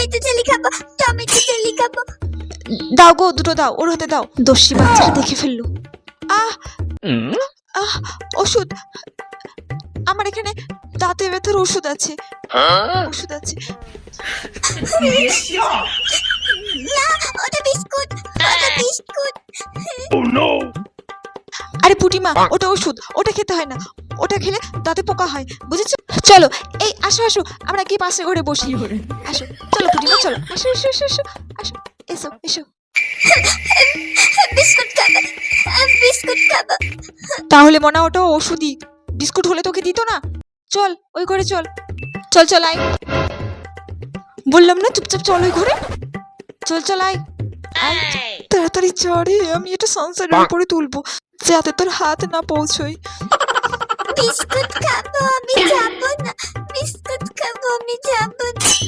Tomato jelly খাব tomato jelly খাব। দাও গো দুটো দাও ওর হাতে দাও। দস্যি বাচ্চাটা দেখে ফেলল। আহ আহ ওষুধ। আমার এখানে দাঁতে ব্যথার ওষুধ আছে। ওষুধ আছে। না ওটা বিস্কুট ওটা বিস্কুট। আরে পুটিমা ওটা ওষুধ ওটা খেতে হয় না। ওটা খেলে দাঁতে পোকা হয় বুঝেছ? চলো এই আসো আসো আমরা কি পাশে ঘরে বসি। আসো চলো পুটিমা চলো আসো এসো এসো এসো আসো এসো এসো। বিস্কুট খাব বিস্কুট খাব। তাহলে মনে হয় ওটা ওষুধই। বিস্কুট হলে তোকে দিত না? চল ওই ঘরে চল। চল চল আয়। বললাম না চুপচাপ চল ওই ঘরে? চল চল আয়। আয় তাড়াতাড়ি চড়ে আমি এটা সংসারের উপরে তুলবো। যাতে তোর হাত না পৌঁছই বিস্কুট খাব, আমি যাব না। বিস্কুট খাব, আমি যাব না।